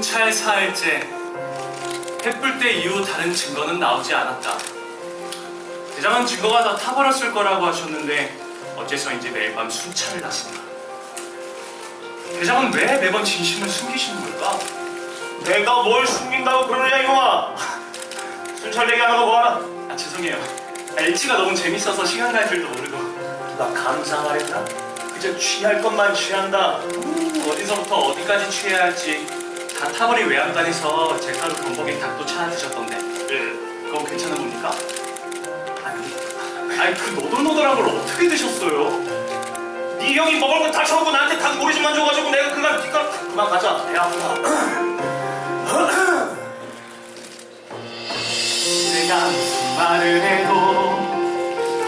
순찰 사흘째 햇불 때 이후 다른 증거는 나오지 않았다. 대장은 증거가 다 타버렸을 거라고 하셨는데 어째서인지 매일 밤 순찰을 하신다. 대장은 왜 매번 진심을 숨기시는 걸까? 내가 뭘 숨긴다고 그러느냐 이놈아 순찰 얘기하는 거 뭐하나 아 죄송해요. LG가 너무 재밌어서 시간 갈 줄도 모르고 누가 감상하랬나 그저 취할 것만 취한다 어디서부터 어디까지 취해야 할지 다 타버린 외양간에서 제가로 범벅인 닭도 찾아 드셨던데 그건 괜찮은 겁니까? 아니, 아니 그 노돌노돌한 걸 어떻게 드셨어요? 네 형이 먹을 거다 쳐먹고 나한테 닭 모리집만 줘가지고 내가 그간 니가 그만 가자. 배 아프다. 내가 무슨 말을 해도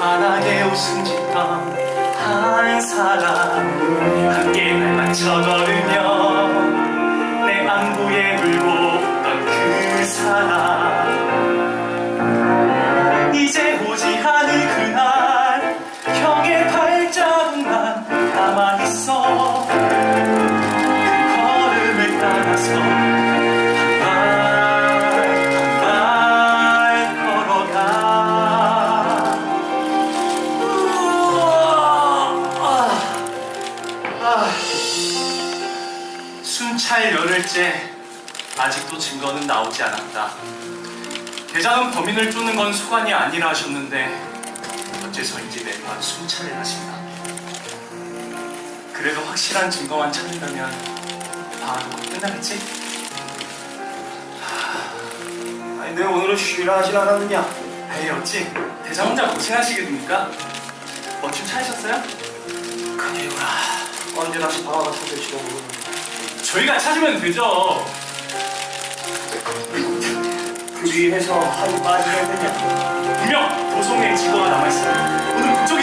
환하게 웃음 짓던 한 사람 함께 날 맞춰 걸 그 걸음을 따라서 걸어가. 아, 순찰 열흘째 아직도 증거는 나오지 않았다. 대장은 범인을 쫓는 건 소관이 아니라 하셨는데 어째서인지 매번 순찰을 하신다 그래도 확실한 증거만 찾는다면 바로 끝나겠지? 아니 내 오늘은 쉬라 하질 않았느냐? 에이 어찌 대장 혼자 고생하시게 됩니까? 멋춤 찾으셨어요? 큰일이구나 언제 다시 방아가 터질지도 모르는 저희가 찾으면 되죠. 그 위에서 하루 빠지겠느냐? 분명 도성에 증거가 남아있어요 오늘 그쪽이